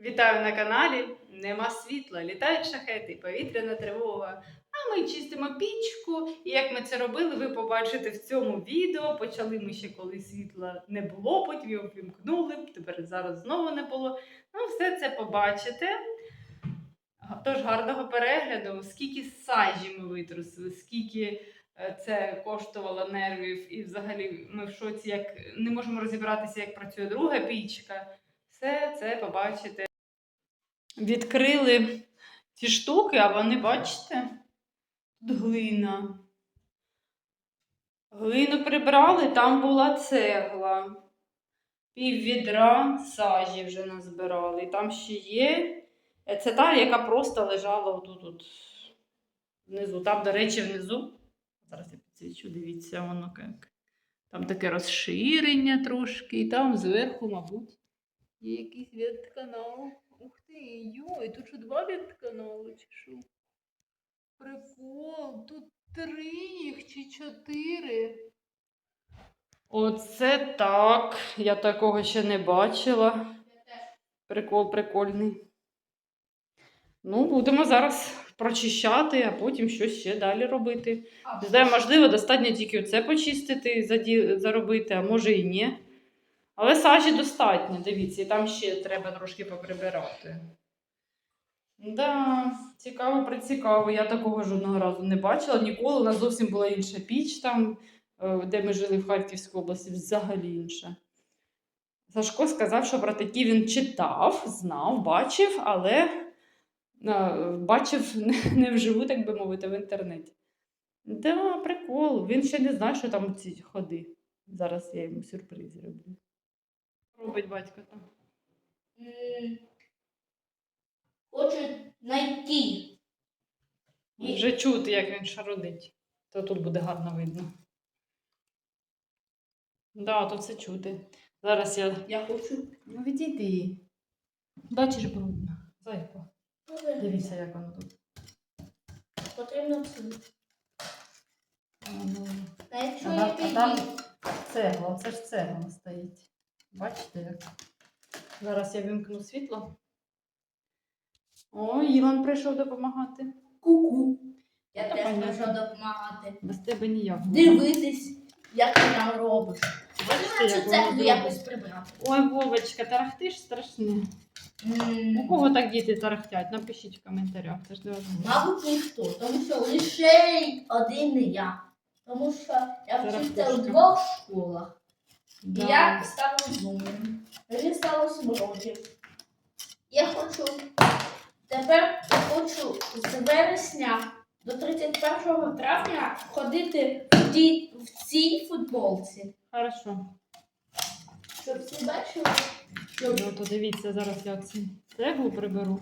Вітаю на каналі. Нема світла, літають шахети, повітряна тривога. А ми чистимо пічку. І як ми це робили, ви побачите в цьому відео. Почали ми ще коли світла не було, потім його вимкнули, тепер зараз знову не було. Ну, все це побачите. Тож гарного перегляду, скільки сажі ми витрусили, скільки е, це коштувало нервів, і взагалі ми в шоці, як не можемо розібратися, як працює друга пічка. Все це побачите. Відкрили ці штуки, а вони, бачите, тут глина. Глину прибрали, там була цегла. Пів відра сажі вже назбирали. І там ще є. Це та, яка просто лежала отут от внизу. Там, до речі, внизу. Зараз я підсвічу, дивіться, воно як. Там таке розширення трошки, і там зверху, мабуть, є якийсь вентканал. Ух ти, йой, тут що два вентканали, чи що? Прикол, тут три їх чи чотири. Оце так. Я такого ще не бачила. Прикол прикольний. Ну, будемо зараз прочищати, а потім щось ще далі робити. Не знаю, можливо, достатньо тільки оце почистити, заробити, а може і ні. Але сажі достатньо, дивіться, і там ще треба трошки поприбирати. Да, цікаво, прицікаво. Я такого жодного разу не бачила ніколи. У нас зовсім була інша піч там, е, де ми жили в Харківській області, взагалі інша. Сашко сказав, що про такі він читав, знав, бачив, але е, бачив не- вживу, так би мовити, в інтернеті. Да, прикол. Він ще не знає, що там ці ходи. Зараз я йому сюрприз зроблю. Робить батько там. М, Хочу знайти. Вже чути, як він шародить. То тут буде гарно видно. Да, тут все чути. Зараз я. Я хочу. Ну, відійди. Бачиш брудно. Зайко. Дивіться, як воно тут. Потрібно. А, ну. А А там- цегла, це ж цегла стоїть. Бачите як? Зараз я вимкну світло. О, Ілон прийшов допомагати. Ку-ку. Я Та теж понятно. можу допомагати. Без тебе ніяк. Дивитись, як ти там робиш. Бачите, як цю воно цеглу якось прибрати. Ой, Вовочка, тарахтиш страшне. М, У кого так діти тарахтять? Напишіть в коментарях. Це ж не важливо. Мабуть, ніхто, тому що лише один я. Тому що я Це вчився у двох школах. І Да. я став розумним. Мені стало 7. Я хочу тепер я хочу з вересня до 31 травня ходити в, тій, в цій футболці. Хорошо. Щоб всі бачили, що Ну, то дивіться, зараз я цю цеглу приберу.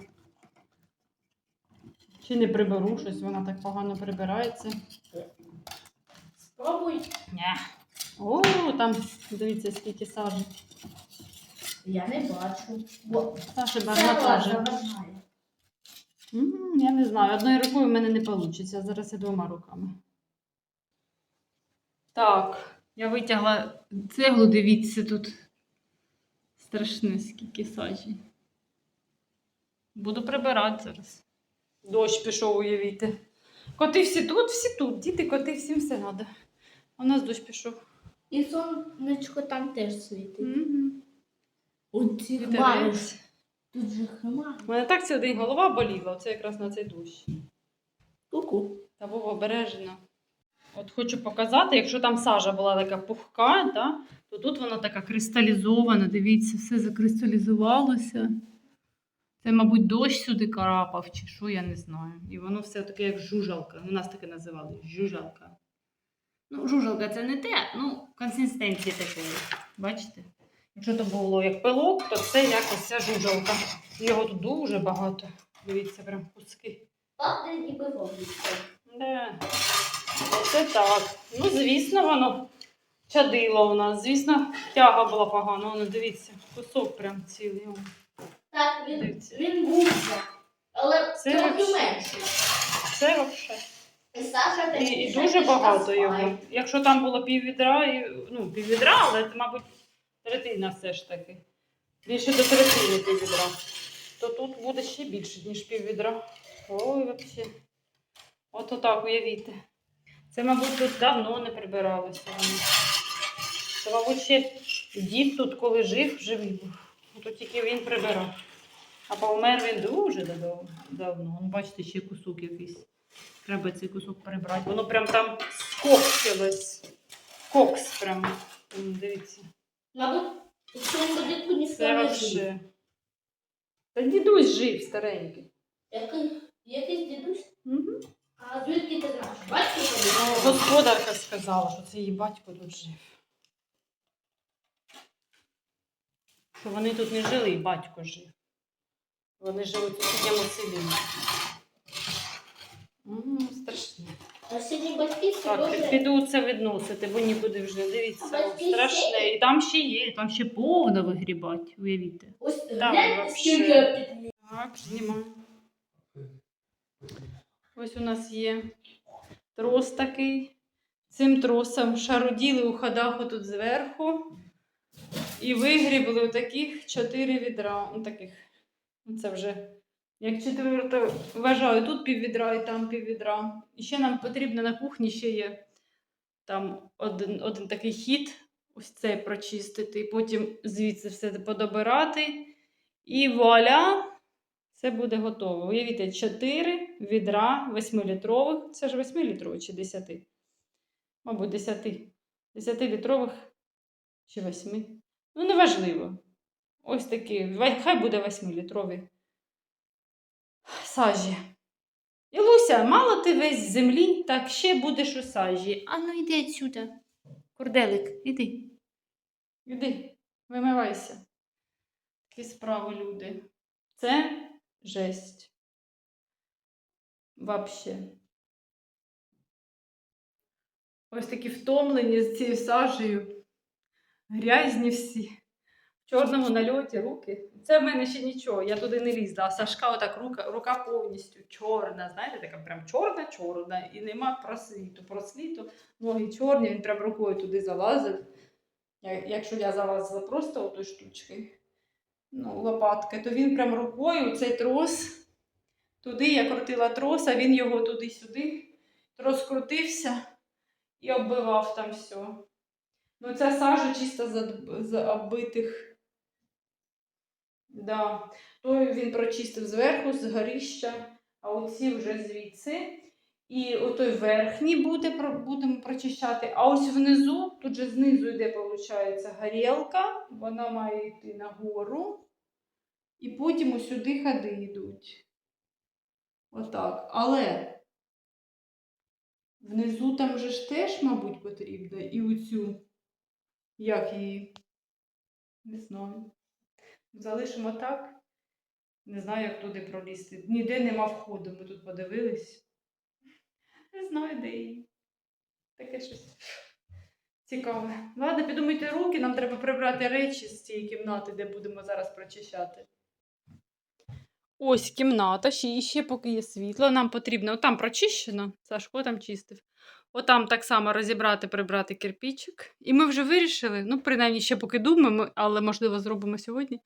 Чи не приберу щось, вона так погано прибирається. спробуй. Ні. О, там дивіться, скільки сажі. Я не бачу. Бо Саші багато. М, Я не знаю, одною рукою в мене не вийде. Зараз я двома руками. Так, я витягла цеглу, дивіться, тут страшне скільки сажі. Буду прибирати зараз. Дощ пішов, уявіти. Коти всі тут, всі тут. Діти, коти, всім все треба. У нас дощ пішов. І сонечко там теж світить. Оці хмари. Тут же хмари. У мене так цілий день голова боліла, оце якраз на цей дощ. Ку-ку. Та Вова обережно. От хочу показати, якщо там сажа була така пухка, да, то тут вона така кристалізована. Дивіться, все закристалізувалося. Це, мабуть, дощ сюди карапав, чи що, я не знаю. І воно все таке, як жужалка. У нас таке називали жужалка. Ну, жужалка це не те, ну, консистенції такої. Бачите? Якщо то було як пилок, то це якось ця жужалка. Його тут дуже багато. Дивіться, прям куски. Пахне ніби вогнище. Да. Оце так. Ну, звісно, воно чадило у нас. Звісно, тяга була погана. Воно, дивіться, кусок прям цілий. Так, він, Дивіться. він був, але Це трохи менший. Це вообще. І І, дуже багато його. Якщо там було пів відра, і, ну, пів відра, але це, мабуть, третина все ж таки. Більше до третини пів відра. то тут буде ще більше, ніж пів відра. Ой, взагалі. От отак, уявіть. Це, мабуть, тут давно не прибиралося. Це, мабуть, ще дід тут, коли жив, живий був. Тут тільки він прибирав. А помер він дуже давно. Ну, бачите, ще кусок якийсь. Треба цей кусок прибрати. Воно прям там скоксилось. Кокс прям. Дивіться. Мабуть, у цьому будинку ніхто Це не. Та дідусь жив старенький. Який, якийсь дідусь? Угу. А звідки ти знаєш? Батько тобі? Господарка сказала, що це її батько тут жив. Що вони тут не жили, і батько жив. Вони жили в сусідньому селі. М, Страшне. А сьогодні батьки це Так, піду це відносити, бо нікуди вже. Дивіться, батьки страшне. І там ще є, там ще повно вигрібати, уявіть. Ось Там гляньте, вообще- скільки я. Так, знімаю. Ось у нас є трос такий. Цим тросом шаруділи у ходах отут зверху. І вигрібли таких чотири відра. Ну, таких. Ну, Це вже як четверте вважаю, тут піввідра і там піввідра. І ще нам потрібно на кухні ще є там один, один такий хід, ось цей прочистити, і потім звідси все подобирати. І вуаля, це буде готово. Уявіть, 4 відра 8-літрових. Це ж 8-літрові чи 10? Мабуть, 10. 10-літрових чи 8. Ну, неважливо. Ось такі. Хай буде 8-літрові сажі. Ілуся, мало ти весь землі, так ще будеш у сажі. А ну йди отсюди. Корделик, іди. Іди, вимивайся. Такі справи, люди. Це жесть. Вообще. Ось такі втомлені з цією сажею. Грязні всі. Чорному нальоті руки. Це в мене ще нічого, я туди не лізла. А Сашка отак рука, рука повністю чорна. Знаєте, така прям чорна-чорна. І нема просвіту. Просвіту, ноги чорні, він прям рукою туди залазив. Якщо я залазила просто отою штучкою, ну, лопатки, то він прям рукою цей трос. Туди я крутила трос, а він його туди-сюди. Трос крутився і оббивав там все. Ну, ця сажа чисто з оббитих. Да. Той він прочистив зверху, з горіща, а оці вже звідси. І отой верхній буде, будемо прочищати. А ось внизу, тут же знизу йде, виходить, горілка, вона має йти нагору. І потім ось сюди ходи йдуть. Отак. Але внизу там же ж теж, мабуть, потрібно. І оцю, як її, не знаю. Залишимо так. Не знаю, як туди пролізти. Ніде нема входу. Ми тут подивились. Не знаю, де її. Таке щось цікаве. Ладно, підумайте руки, нам треба прибрати речі з цієї кімнати, де будемо зараз прочищати. Ось кімната, ще, і ще поки є світло. Нам потрібно, там прочищено, Сашко там чистив. Отам так само розібрати, прибрати кирпичик. І ми вже вирішили, ну, принаймні, ще поки думаємо, але можливо зробимо сьогодні.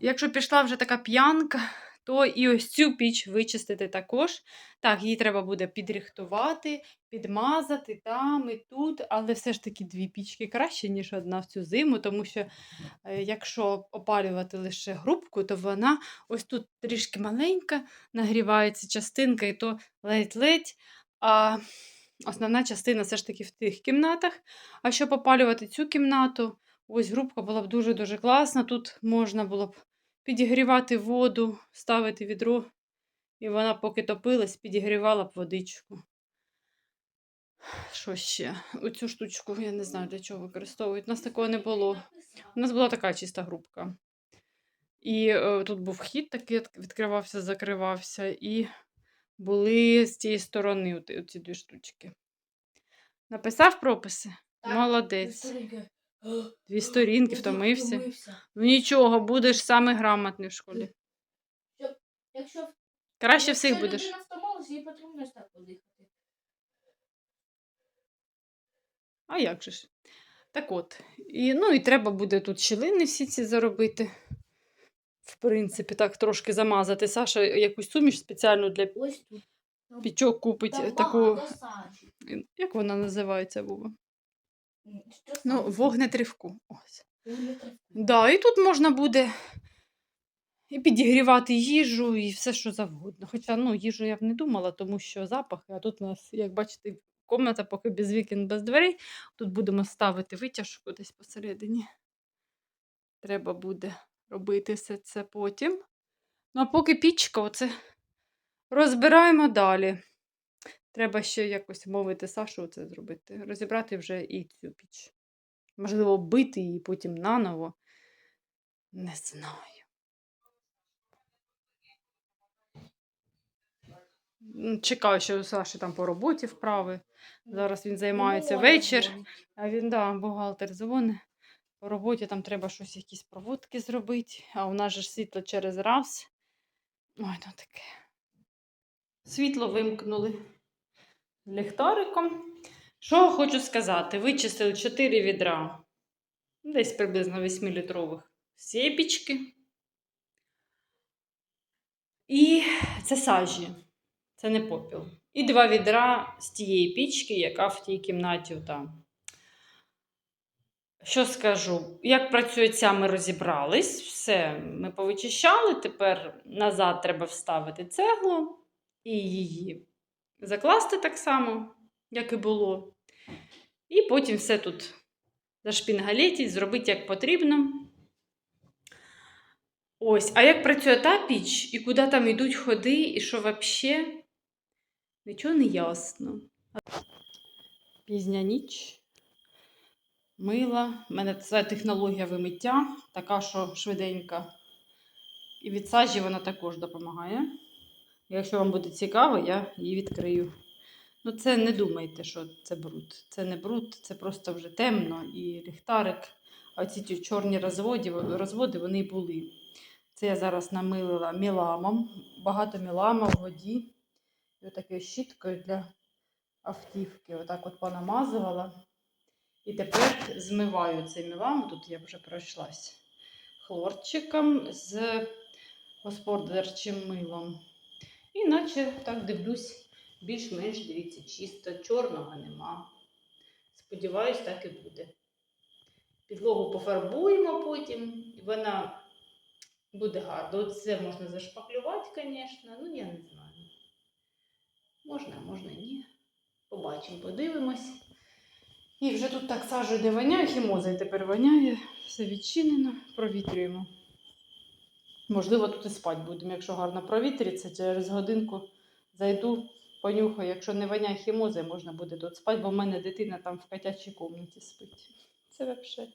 Якщо пішла вже така п'янка, то і ось цю піч вичистити також. Так, її треба буде підрихтувати, підмазати там і тут, але все ж таки дві пічки краще, ніж одна в цю зиму, тому що е, якщо опалювати лише грубку, то вона ось тут трішки маленька, нагрівається частинка, і то ледь-ледь. А основна частина все ж таки в тих кімнатах. А щоб опалювати цю кімнату, ось грубка була б дуже-дуже класна. Тут можна було б підігрівати воду, ставити відро, і вона, поки топилась, підігрівала б водичку. Що ще? Оцю штучку, я не знаю, для чого використовують. У нас такого не було. У нас була така чиста грубка. І е, тут був хід такий, відкривався, закривався, і були з цієї сторони оці дві штучки. Написав прописи? Так, Молодець. Дві сторінки, втомився. Ну нічого, будеш саме грамотний в школі. Якщо Краще якщо всіх будеш. людина втомилась, їй потрібно ж так подихати. А як же ж? Так от. І, ну і треба буде тут щілини всі ці заробити принципі, так трошки замазати. Саша якусь суміш спеціальну для Ось тут. пічок купить Там таку. багато сажі. Як вона називається, що Ну, вогнетривку. Ось. Да, і тут можна буде і підігрівати їжу, і все, що завгодно. Хоча ну, їжу я б не думала, тому що запахи, а тут у нас, як бачите, комната поки без вікон, без дверей. Тут будемо ставити витяжку десь посередині. Треба буде робити все це потім. Ну, а поки пічка, оце розбираємо далі. Треба ще якось мовити Сашу це зробити. Розібрати вже і цю піч. Можливо, бити її потім наново. Не знаю. Чекаю, що у Саші там по роботі вправи. Зараз він займається вечір. А він, да, бухгалтер дзвонить. По роботі там треба щось, якісь проводки зробити, а у нас же ж світло через раз. Ой, ну таке. Світло вимкнули ліхтариком. Що хочу сказати? Вичистили 4 відра, десь приблизно 8-літрових сєпічки. І це сажі, це не попіл. І два відра з тієї пічки, яка в тій кімнаті там. Що скажу? Як працює ця, ми розібрались. Все, ми повичищали. Тепер назад треба вставити цеглу і її закласти так само, як і було. І потім все тут зашпінгалетіть, зробити як потрібно. Ось, а як працює та піч, і куди там йдуть ходи, і що взагалі, нічого не ясно. Пізня ніч. Мила. У мене це технологія вимиття, така, що швиденька. І від сажі вона також допомагає. Якщо вам буде цікаво, я її відкрию. Ну, це не думайте, що це бруд. Це не бруд, це просто вже темно і ліхтарик. А ці чорні розводи, розводи вони були. Це я зараз намилила міламом. Багато мілама в воді. І отакою щіткою для автівки. Отак от понамазувала. І тепер змиваю цей мілам. Тут я вже пройшлась хлорчиком з господарчим милом. І наче так дивлюсь, більш-менш дивіться, чисто, чорного нема. Сподіваюсь, так і буде. Підлогу пофарбуємо потім, і вона буде гарна. От це можна зашпаклювати, звісно, ну я не знаю. Можна, можна, ні. Побачимо, подивимось. І вже тут так сажу, де воняє, хімоза і тепер воняє, все відчинено, провітрюємо. Можливо, тут і спати будемо, якщо гарно провітриться, через годинку зайду, понюхаю. Якщо не воняє хімоза, можна буде тут спати, бо в мене дитина там в котячій кімнаті спить. Це взагалі.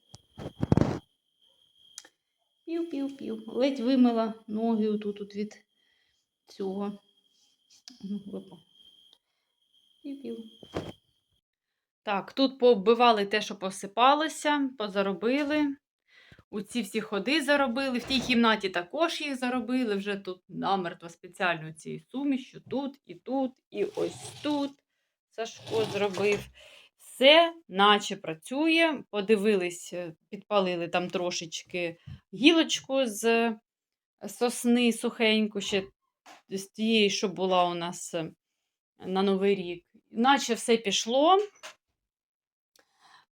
Пів-пів-пів. Ледь вимила ноги отут от від цього. Ну. Пів-пів. Так, тут пооббивали те, що посипалося, позаробили. У ці всі ходи заробили. В тій кімнаті також їх заробили. Вже тут намертво спеціально цією сумішю. Тут і тут, і ось тут. Сашко зробив. Все, наче працює. Подивились, е, підпалили там трошечки гілочку з сосни сухеньку, ще з тієї, що була у нас е, на Новий рік. Наче все пішло.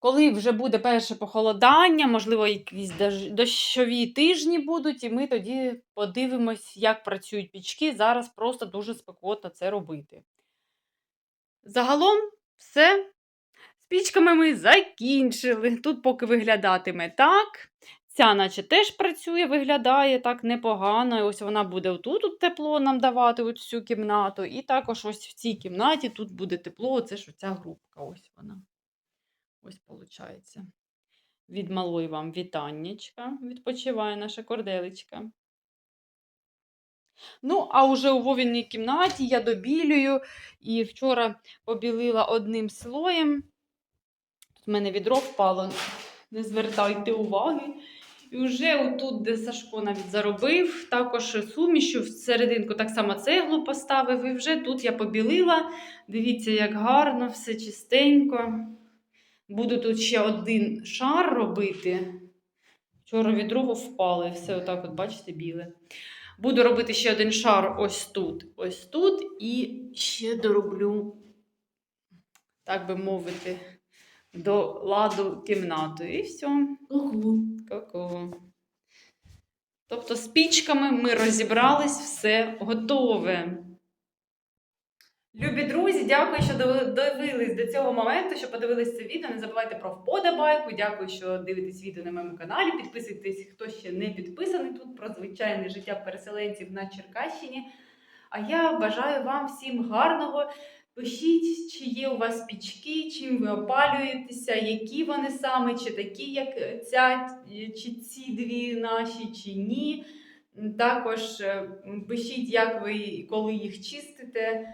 Коли вже буде перше похолодання, можливо, якісь дощові тижні будуть, і ми тоді подивимось, як працюють пічки. Зараз просто дуже спекотно це робити. Загалом все. З пічками ми закінчили. Тут поки виглядатиме так. Ця, наче, теж працює, виглядає так непогано. Ось вона буде отут от тепло нам давати ось цю кімнату. І також ось в цій кімнаті тут буде тепло. Оце ж оця групка. Ось вона. Ось виходить. Від малої вам вітаннячка. Відпочиває наша корделечка. Ну, а уже у Вовіній кімнаті я добілюю. І вчора побілила одним слоєм. Тут в мене відро впало, не звертайте уваги. І вже отут, де Сашко навіть заробив, також сумішу всерединку так само цеглу поставив. І вже тут я побілила. Дивіться, як гарно, все чистенько. Буду тут ще один шар робити. Вчора відро впало, і все отак, от, бачите, біле. Буду робити ще один шар ось тут, ось тут, і ще дороблю, так би мовити, до ладу кімнату. І все. Ку-ку. Тобто з пічками ми розібрались, все готове. Любі друзі, дякую, що дови- дивились до цього моменту, що подивились це відео. Не забувайте про вподобайку. Дякую, що дивитесь відео на моєму каналі. Підписуйтесь, хто ще не підписаний тут про звичайне життя переселенців на Черкащині. А я бажаю вам всім гарного. Пишіть, чи є у вас пічки, чим ви опалюєтеся, які вони саме, чи такі, як ця, чи ці дві наші, чи ні. Також е, пишіть, як ви коли їх чистите.